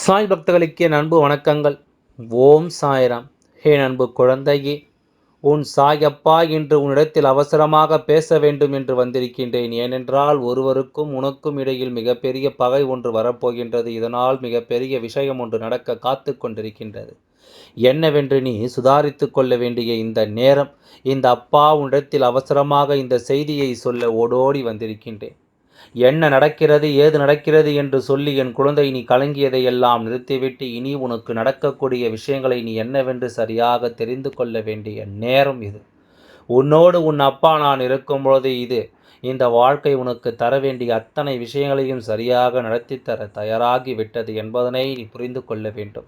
சாய் பக்தர்களுக்கே என் அன்பு வணக்கங்கள். ஓம் சாய்ராம். ஹே அன்பு குழந்தையே உன் சாயப்பா இன்று உன்னிடத்தில் அவசரமாக பேச வேண்டும் என்று வந்திருக்கின்றேன். ஏனென்றால் ஒருவருக்கும் உனக்கும் இடையில் மிகப்பெரிய பகை ஒன்று வரப்போகின்றது. இதனால் மிகப்பெரிய விஷயம் ஒன்று நடக்க காத்து கொண்டிருக்கின்றது. என்னவென்று நீ சுதாரித்து கொள்ள வேண்டிய இந்த நேரம் இந்த அப்பா உன்னிடத்தில் அவசரமாக இந்த செய்தியை சொல்ல ஓடோடி வந்திருக்கின்றேன். என்ன நடக்கிறது ஏது நடக்கிறது என்று சொல்லி என் குழந்தை நீ கலங்கியதையெல்லாம் நிறுத்திவிட்டு இனி உனக்கு நடக்கக்கூடிய விஷயங்களை நீ என்னவென்று சரியாக தெரிந்து கொள்ள வேண்டிய நேரம் இது. உன்னோடு உன் அப்பா நான் இருக்கும்பொழுது இது. இந்த வாழ்க்கை உனக்கு தர வேண்டிய அத்தனை விஷயங்களையும் சரியாக நடத்தித்தர தர தயாராகி விட்டது என்பதனை நீ புரிந்து கொள்ள வேண்டும்.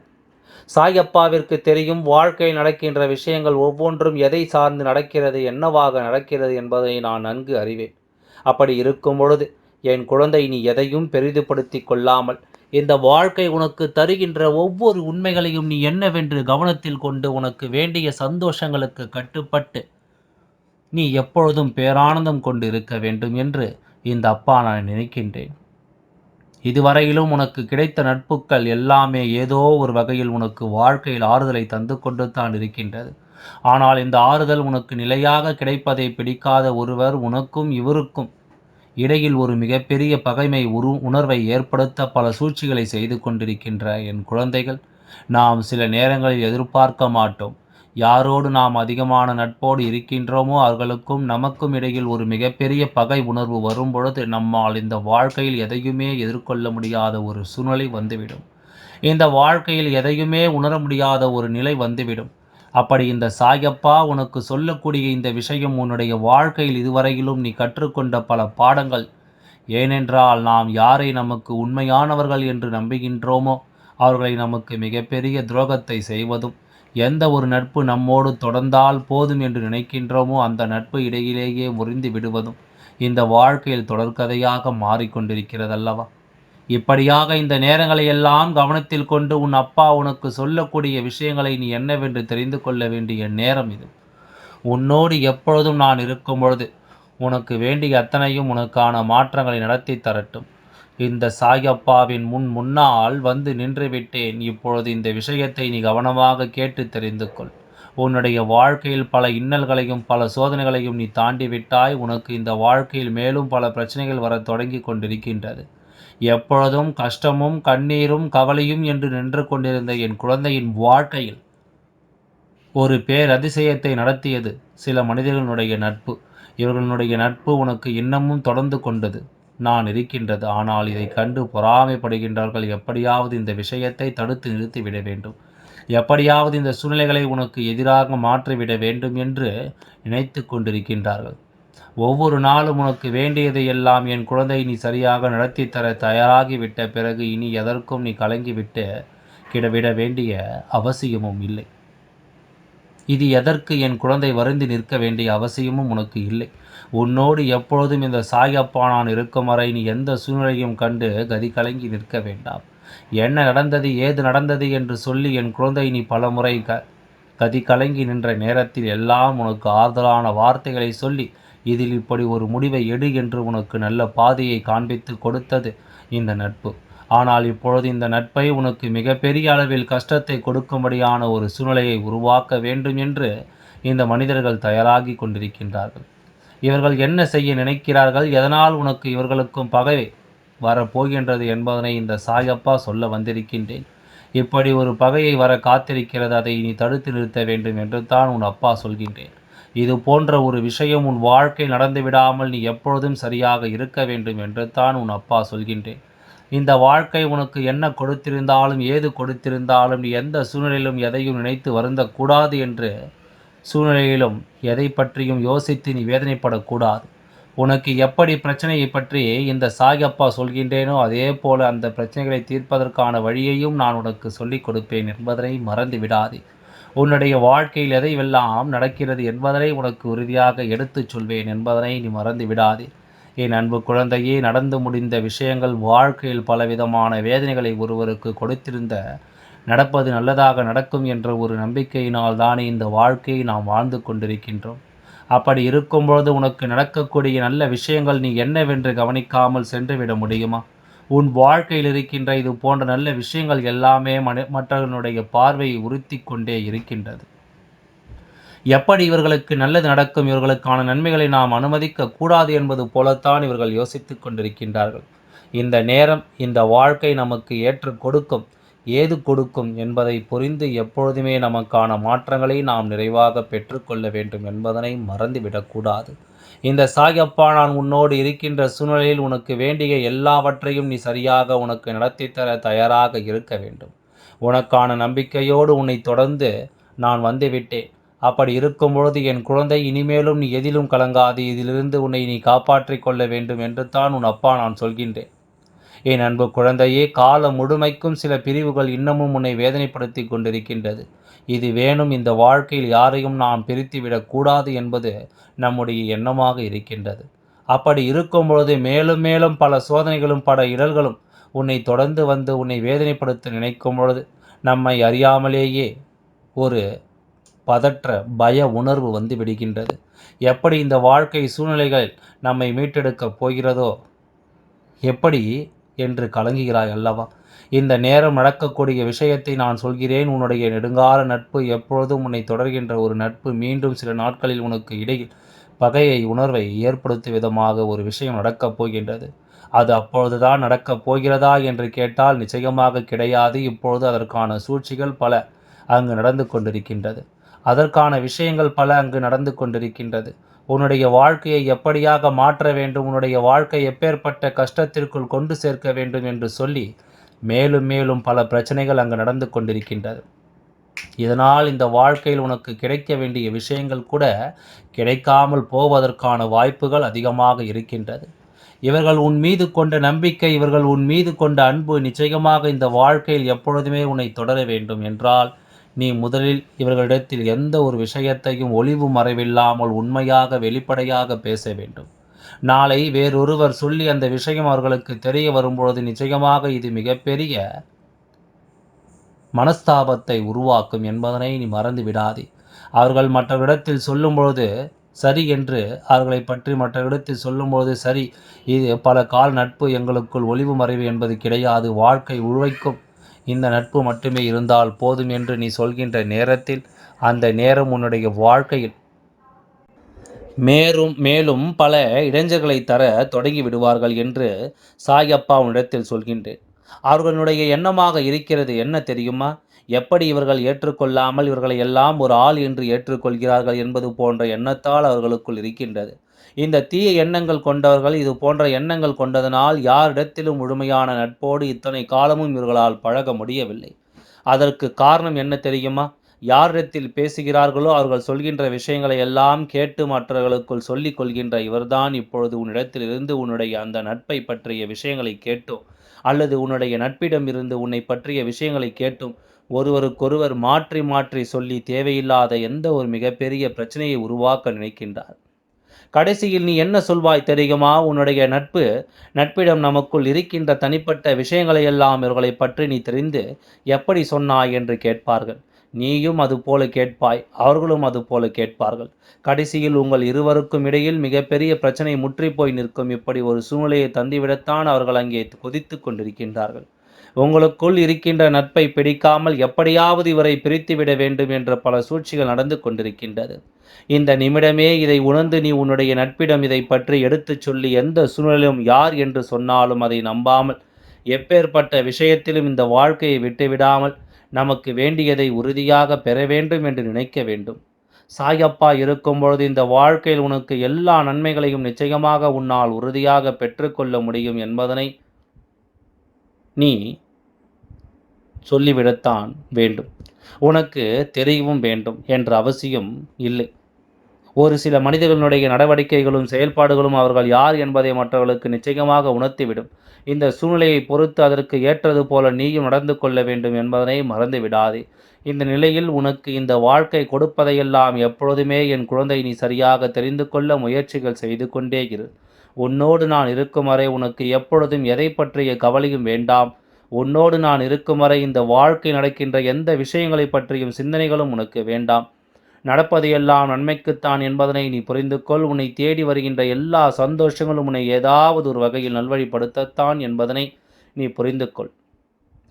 சாயப்பாவிற்கு தெரியும் வாழ்க்கையில் நடக்கின்ற விஷயங்கள் ஒவ்வொன்றும் எதை சார்ந்து நடக்கிறது என்னவாக நடக்கிறது என்பதை நான் நன்கு அறிவேன். அப்படி இருக்கும் பொழுது என் குழந்தை நீ எதையும் பெரிதுபடுத்தி கொள்ளாமல் இந்த வாழ்க்கை உனக்கு தருகின்ற ஒவ்வொரு உண்மைகளையும் நீ என்னவென்று கவனத்தில் கொண்டு உனக்கு வேண்டிய சந்தோஷங்களுக்கு கட்டுப்பட்டு நீ எப்பொழுதும் பேரானந்தம் கொண்டு இருக்க வேண்டும் என்று இந்த அப்பா நான் நினைக்கின்றேன். இதுவரையிலும் உனக்கு கிடைத்த நட்புகள் எல்லாமே ஏதோ ஒரு வகையில் உனக்கு வாழ்க்கையில் ஆறுதலை தந்து கொண்டு தான் இருக்கின்றது. ஆனால் இந்த ஆறுதல் உனக்கு நிலையாக கிடைப்பதை பிடிக்காத ஒருவர் உனக்கும் இவருக்கும் இடையில் ஒரு மிகப்பெரிய பகைமை உரு உணர்வை ஏற்படுத்த பல சூழ்ச்சிகளை செய்து கொண்டிருக்கின்ற என் குழந்தைகள் நாம் சில நேரங்களில் எதிர்பார்க்க மாட்டோம். யாரோடு நாம் அதிகமான நட்போடு இருக்கின்றோமோ அவர்களுக்கும் நமக்கும் இடையில் ஒரு மிகப்பெரிய பகை உணர்வு வரும் பொழுது நம்மால் இந்த வாழ்க்கையில் எதையுமே எதிர்கொள்ள முடியாத ஒரு சூழ்நிலை வந்துவிடும். இந்த வாழ்க்கையில் எதையுமே உணர முடியாத ஒரு நிலை வந்துவிடும். அப்படி இந்த சாயப்பா உனக்கு சொல்லக்கூடிய இந்த விஷயம் உன்னுடைய வாழ்க்கையில் இதுவரையிலும் நீ கற்றுக்கொண்ட பல பாடங்கள். ஏனென்றால் நாம் யாரை நமக்கு உண்மையானவர்கள் என்று நம்புகின்றோமோ அவர்களை நமக்கு மிகப்பெரிய துரோகத்தை செய்வதும் எந்த ஒரு நட்பு நம்மோடு தொடர்ந்தால் போதும் என்று நினைக்கின்றோமோ அந்த நட்பு இடையிலேயே முறிந்து விடுவதும் இந்த வாழ்க்கையில் தொடர்கதையாக மாறிக்கொண்டிருக்கிறதல்லவா? இப்படியாக இந்த நேரங்களை எல்லாம் கவனத்தில் கொண்டு உன் அப்பா உனக்கு சொல்லக்கூடிய விஷயங்களை நீ என்னவென்று தெரிந்து கொள்ள வேண்டிய நேரம் இது. உன்னோடு எப்பொழுதும் நான் இருக்கும் பொழுது உனக்கு வேண்டிய அத்தனையும் உனக்கான மாற்றங்களை நடத்தி தரட்டும். இந்த சாயப்பாவின் முன் முன்னால் வந்து நின்றுவிட்டேன் இப்பொழுது இந்த விஷயத்தை நீ கவனமாக கேட்டு தெரிந்து கொள். உன்னுடைய வாழ்க்கையில் பல இன்னல்களையும் பல சோதனைகளையும் நீ தாண்டி விட்டாய் உனக்கு இந்த வாழ்க்கையில் மேலும் பல பிரச்சனைகள் வர தொடங்கி கொண்டிருக்கின்றது. எப்பொழுதும் கஷ்டமும் கண்ணீரும் கவலையும் என்று நின்று கொண்டிருந்த என் குழந்தையின் வாழ்க்கையில் ஒரு பேரதிசயத்தை நடத்தியது சில மனிதர்களுடைய நட்பு. இவர்களுடைய நட்பு உனக்கு இன்னமும் தொடர்ந்து கொண்டது. நான் இருக்கின்றது. ஆனால் இதை கண்டு பொறாமைப்படுகின்றார்கள். எப்படியாவது இந்த விஷயத்தை தடுத்து நிறுத்திவிட வேண்டும். எப்படியாவது இந்த சூழ்நிலைகளை உனக்கு எதிராக மாற்றிவிட வேண்டும் என்று நினைத்து கொண்டிருக்கின்றார்கள். ஒவ்வொரு நாளும் உனக்கு வேண்டியதை எல்லாம் என் குழந்தை நீ சரியாக நடத்தி தர தயாராகிவிட்ட பிறகு இனி எதற்கும் நீ கலங்கிவிட்டு கிடவிட வேண்டிய அவசியமும் இல்லை. இது எதற்கு என் குழந்தை வருந்தி நிற்க வேண்டிய அவசியமும் உனக்கு இல்லை. உன்னோடு எப்பொழுதும் இந்த சாயப்பா நான் இருக்கும் வரை நீ எந்த சூழ்நிலையும் கண்டு கதி கலங்கி நிற்க வேண்டாம். என்ன நடந்தது ஏது நடந்தது என்று சொல்லி என் குழந்தை நீ பலமுறை க கதி கலங்கி நின்ற நேரத்தில் எல்லாம் உனக்கு ஆறுதலான வார்த்தைகளை சொல்லி இதில் இப்படி ஒரு முடிவை எடு என்று உனக்கு நல்ல பாதையை காண்பித்து கொடுத்தது இந்த நட்பு. ஆனால் இப்பொழுது இந்த நட்பை உனக்கு மிகப்பெரிய அளவில் கஷ்டத்தை கொடுக்கும்படியான ஒரு சூழ்நிலையை உருவாக்க வேண்டும் என்று இந்த மனிதர்கள் தயாராகி கொண்டிருக்கின்றார்கள். இவர்கள் என்ன செய்ய நினைக்கிறார்கள்? எதனால் உனக்கு இவர்களுக்கும் பகை வரப்போகின்றது என்பதனை இந்த சாயப்பா சொல்ல வந்திருக்கின்றேன். இப்படி ஒரு பகையை வர காத்திருக்கிறது அதை நீ தடுத்து நிறுத்த வேண்டும் என்று தான் உன் அப்பா சொல்கின்றேன். இது போன்ற ஒரு விஷயம் உன் வாழ்க்கை நடந்துவிடாமல் நீ எப்பொழுதும் சரியாக இருக்க வேண்டும் என்று தான் உன் அப்பா சொல்கின்றேன். இந்த வாழ்க்கை உனக்கு என்ன கொடுத்திருந்தாலும் ஏது கொடுத்திருந்தாலும் நீ எந்த சூழ்நிலையிலும் எதையும் நினைத்து வருந்தக்கூடாது என்று சூழ்நிலையிலும் எதை பற்றியும் யோசித்து நீ வேதனைப்படக்கூடாது. உனக்கு எப்படி பிரச்சனையை பற்றி இந்த சாயப்பா சொல்கின்றேனோ அதே போல அந்த பிரச்சனைகளை தீர்ப்பதற்கான வழியையும் நான் உனக்கு சொல்லிக் கொடுப்பேன் என்பதனை மறந்து விடாதே. உன்னுடைய வாழ்க்கையில் எதைவெல்லாம் நடக்கிறது என்பதனை உனக்கு உறுதியாக எடுத்துச் சொல்வேன் என்பதனை நீ மறந்து விடாதே. என் அன்பு குழந்தையே நடந்து முடிந்த விஷயங்கள் வாழ்க்கையில் பலவிதமான வேதனைகளை ஒருவருக்கு கொடுத்திருந்த நடப்பது நல்லதாக நடக்கும் என்ற ஒரு நம்பிக்கையினால் தானே இந்த வாழ்க்கையை நாம் வாழ்ந்து கொண்டிருக்கின்றோம். அப்படி இருக்கும்பொழுது உனக்கு நடக்கக்கூடிய நல்ல விஷயங்கள் நீ என்னவென்று கவனிக்காமல் சென்றுவிட முடியுமா? உன் வாழ்க்கையில் இருக்கின்ற இது போன்ற நல்ல விஷயங்கள் எல்லாமே மன மற்றவர்களுடைய பார்வையை உறுத்தி கொண்டே இருக்கின்றது. எப்படி இவர்களுக்கு நல்லது நடக்கும்? இவர்களுக்கான நன்மைகளை நாம் அனுமதிக்க கூடாது என்பது போலத்தான் இவர்கள் யோசித்து கொண்டிருக்கின்றார்கள். இந்த நேரம் இந்த வாழ்க்கை நமக்கு ஏற்று கொடுக்கும். ஏது கொடுக்கும் என்பதை புரிந்து எப்பொழுதுமே நமக்கான மாற்றங்களை நாம் நிறைவாக பெற்றுக்கொள்ள வேண்டும் என்பதனை மறந்துவிடக்கூடாது. இந்த சாயப்பா நான் உன்னோடு இருக்கின்ற சூழ்நிலையில் உனக்கு வேண்டிய எல்லாவற்றையும் நீ சரியாக உனக்கு நடத்தித்தர தர தயாராக இருக்க வேண்டும். உனக்கான நம்பிக்கையோடு உன்னை தொடர்ந்து நான் வந்துவிட்டேன். அப்படி இருக்கும் பொழுது என் குழந்தை இனிமேலும் நீ எதிலும் கலங்காது. இதிலிருந்து உன்னை நீ காப்பாற்றிக் கொள்ள வேண்டும் என்று தான் உன் அப்பா நான் சொல்கின்றேன். என் அன்பு குழந்தையே காலம் முழுமைக்கும் சில பிரிவுகள் இன்னமும் உன்னை வேதனைப்படுத்தி கொண்டிருக்கின்றது. இது வேணும் இந்த வாழ்க்கையில் யாரையும் நாம் பிரித்துவிடக்கூடாது என்பது நம்முடைய எண்ணமாக இருக்கின்றது. அப்படி இருக்கும் பொழுது மேலும் மேலும் பல சோதனைகளும் பல இடர்களும் உன்னை தொடர்ந்து வந்து உன்னை வேதனைப்படுத்த நினைக்கும் பொழுது நம்மை அறியாமலேயே ஒரு பதற்ற பய உணர்வு வந்து விடுகின்றது. எப்படி இந்த வாழ்க்கை சூழ்நிலைகள் நம்மை மீட்டெடுக்கப் போகிறதோ எப்படி என்று கலங்குகிறாய் அல்லவா? இந்த நேரம் நடக்கக்கூடிய விஷயத்தை நான் சொல்கிறேன். உன்னுடைய நெடுங்கால நட்பு எப்பொழுதும் உன்னை தொடர்கின்ற ஒரு நட்பு மீண்டும் சில நாட்களில் உனக்கு இடையில் பகையை உணர்வை ஏற்படுத்தும் விதமாக ஒரு விஷயம் நடக்கப் போகின்றது. அது அப்பொழுதுதான் நடக்கப் போகிறதா என்று கேட்டால் நிச்சயமாக கிடையாது. இப்பொழுது அதற்கான சூழ்ச்சிகள் பல அங்கு நடந்து கொண்டிருக்கின்றது. அதற்கான விஷயங்கள் பல அங்கு நடந்து கொண்டிருக்கின்றது. உன்னுடைய வாழ்க்கையை எப்படியாக மாற்ற வேண்டும் உன்னுடைய வாழ்க்கை எப்பேற்பட்ட கஷ்டத்திற்குள் கொண்டு சேர்க்க வேண்டும் என்று சொல்லி மேலும் மேலும் பல பிரச்சனைகள் அங்கு நடந்து கொண்டிருக்கின்றது. இதனால் இந்த வாழ்க்கையில் உனக்கு கிடைக்க வேண்டிய விஷயங்கள் கூட கிடைக்காமல் போவதற்கான வாய்ப்புகள் அதிகமாக இருக்கின்றது. இவர்கள் உன் மீது கொண்ட நம்பிக்கை இவர்கள் உன் மீது கொண்ட அன்பு நிச்சயமாக இந்த வாழ்க்கையில் எப்பொழுதுமே உன்னை தொடர வேண்டும் என்றால் நீ முதலில் இவர்களிடத்தில் எந்த ஒரு விஷயத்தையும் ஒளிவு மறைவில்லாமல் உண்மையாக வெளிப்படையாக பேச வேண்டும். நாளை வேறொருவர் சொல்லி அந்த விஷயம் அவர்களுக்கு தெரிய வரும்பொழுது நிச்சயமாக இது மிகப்பெரிய மனஸ்தாபத்தை உருவாக்கும் என்பதனை நீ மறந்து விடாதே. அவர்கள் மற்றவரிடத்தில் சொல்லும் பொழுது சரி என்று அவர்களை பற்றி மற்றவரிடத்தில் சொல்லும்போது சரி இது பல கால் நட்பு எங்களுக்குள் ஒளிவு மறைவு என்பது கிடையாது. வாழ்க்கை உழைக்கும் இந்த நட்பு மட்டுமே இருந்தால் போதும் என்று நீ சொல்கின்ற நேரத்தில் அந்த நேரம் உன்னுடைய வாழ்க்கையில் மேலும் மேலும் பல இடைஞ்சல்களை தர தொடங்கி விடுவார்கள் என்று சாயப்பா உன்னிடத்தில் சொல்கின்றேன். அவர்களுடைய எண்ணமாக இருக்கிறது என்ன தெரியுமா? எப்படி இவர்கள் ஏற்றுக்கொள்ளாமல் இவர்களை எல்லாம் ஒரு ஆள் என்று ஏற்றுக்கொள்கிறார்கள் என்பது போன்ற எண்ணத்தால் அவர்களுக்குள் இருக்கின்றது. இந்த தீய எண்ணங்கள் கொண்டவர்கள் இது போன்ற எண்ணங்கள் கொண்டதனால் யாரிடத்திலும் முழுமையான நட்போடு இத்தனை காலமும் இவர்களால் பழக முடியவில்லை. அதற்கு காரணம் என்ன தெரியுமா? யாரிடத்தில் பேசுகிறார்களோ அவர்கள் சொல்கின்ற விஷயங்களை எல்லாம் கேட்டு மற்றவர்களுக்குள் சொல்லிக் கொள்கின்ற இவர்தான் இப்பொழுது உன்னிடத்திலிருந்து உன்னுடைய அந்த நட்பை பற்றிய விஷயங்களை கேட்டோ? அல்லது உன்னுடைய நட்பிடம் இருந்து உன்னை பற்றிய விஷயங்களை கேட்டும் ஒருவருக்கொருவர் மாற்றி மாற்றி சொல்லி தேவையில்லாத எந்த ஒரு மிகப்பெரிய பிரச்சனையை உருவாக்க நினைக்கின்றார். கடைசியில் நீ என்ன சொல்வாய் தெரியுமா? உன்னுடைய நட்பு நட்பிடம் நமக்குள் இருக்கின்ற தனிப்பட்ட விஷயங்களை எல்லாம் இவர்களை பற்றி நீ தெரிந்து எப்படி சொன்னாய் என்று கேட்பார்கள். நீயும் அது போல கேட்பாய் அவர்களும் அது போல கேட்பார்கள். கடைசியில் உங்கள் இருவருக்கும் இடையில் மிகப்பெரிய பிரச்சனை முற்றி போய் நிற்கும். இப்படி ஒரு சூழ்நிலையை தந்துவிடத்தான் அவர்கள் அங்கே கொதித்து கொண்டிருக்கின்றார்கள். உங்களுக்குள் இருக்கின்ற நட்பை பிடிக்காமல் எப்படியாவது இவரை பிரித்துவிட வேண்டும் என்ற பல சூழ்ச்சிகள் நடந்து கொண்டிருக்கின்றது. இந்த நிமிடமே இதை உணர்ந்து நீ உன்னுடைய நட்பிடம் இதை பற்றி எடுத்துச் சொல்லி எந்த சூழ்நிலையும் யார் என்று சொன்னாலும் அதை நம்பாமல் எப்பேற்பட்ட விஷயத்திலும் இந்த வாழ்க்கையை விட்டுவிடாமல் நமக்கு வேண்டியதை உறுதியாக பெற வேண்டும் என்று நினைக்க வேண்டும். சாயப்பா இருக்கும் பொழுது இந்த வாழ்க்கையில் உனக்கு எல்லா நன்மைகளையும் நிச்சயமாக உன்னால் உறுதியாக பெற்றுக்கொள்ள முடியும் என்பதனை நீ சொல்லிவிடத்தான் வேண்டும். உனக்கு தெரியவும் வேண்டும் என்ற அவசியம் இல்லை. ஒரு சில மனிதர்களுடைய நடவடிக்கைகளும் செயல்பாடுகளும் அவர்கள் யார் என்பதை மற்றவர்களுக்கு நிச்சயமாக உணர்த்திவிடும். இந்த சூழ்நிலையை பொறுத்து அதற்கு ஏற்றது போல நீயும் நடந்து கொள்ள வேண்டும் என்பதனை மறந்து விடாதே இந்த நிலையில் உனக்கு இந்த வாழ்க்கை கொடுப்பதையெல்லாம் எப்பொழுதுமே என் குழந்தை நீ சரியாக தெரிந்து கொள்ள முயற்சிகள் செய்து கொண்டே இரு. உன்னோடு நான் இருக்கும் வரை உனக்கு எப்பொழுதும் எதை பற்றிய கவலையும் வேண்டாம். உன்னோடு நான் இருக்கும் வரை இந்த வாழ்க்கை நடக்கின்ற எந்த விஷயங்களை பற்றியும் சிந்தனைகளும் உனக்கு வேண்டாம். நடப்பதையெல்லாம் நன்மைக்குத்தான் என்பதனை நீ புரிந்து கொள் உன்னை தேடி வருகின்ற எல்லா சந்தோஷங்களும் உன்னை ஏதாவது ஒரு வகையில் நல்வழிப்படுத்தத்தான் என்பதனை நீ புரிந்து கொள்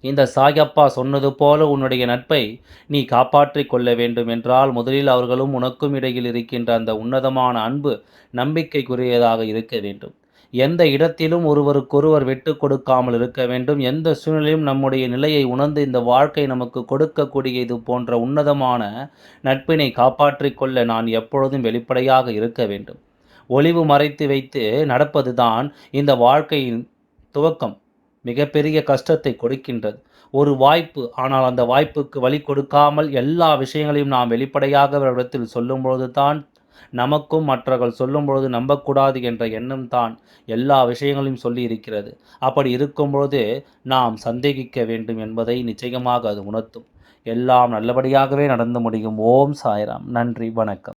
இந்த சாயப்பா சொன்னது போல உன்னுடைய நட்பை நீ காப்பாற்றிக் கொள்ள வேண்டும் என்றால் முதலில் அவர்களும் உனக்கும் இடையில் இருக்கின்ற அந்த உன்னதமான அன்பு நம்பிக்கைக்குரியதாக இருக்க வேண்டும். எந்த இடத்திலும் ஒருவருக்கொருவர் விட்டு கொடுக்காமல் இருக்க வேண்டும். எந்த சூழ்நிலையும் நம்முடைய நிலையை உணர்ந்து இந்த வாழ்க்கை நமக்கு கொடுக்கக்கூடிய இது போன்ற உன்னதமான நட்பினை காப்பாற்றிக்கொள்ள நான் எப்பொழுதும் வெளிப்படையாக இருக்க வேண்டும். ஒளிவு மறைத்து வைத்து நடப்பதுதான் இந்த வாழ்க்கையின் துவக்கம். மிகப்பெரிய கஷ்டத்தை கொடுக்கின்றது. ஒரு வாய்ப்பு ஆனால் அந்த வாய்ப்புக்கு வழி கொடுக்காமல் எல்லா விஷயங்களையும் நாம் வெளிப்படையாக இடத்தில் சொல்லும்பொழுது தான் நமக்கும் மற்றவர்கள் சொல்லும்பொழுது நம்பக்கூடாது என்ற எண்ணம் தான் எல்லா விஷயங்களையும் சொல்லி இருக்கிறது அப்படி இருக்கும்பொழுது நாம் சந்தேகிக்க வேண்டும் என்பதை நிச்சயமாக அது உணர்த்தும். எல்லாம் நல்லபடியாகவே நடந்து முடியும். ஓம் சாய்ராம். நன்றி. வணக்கம்.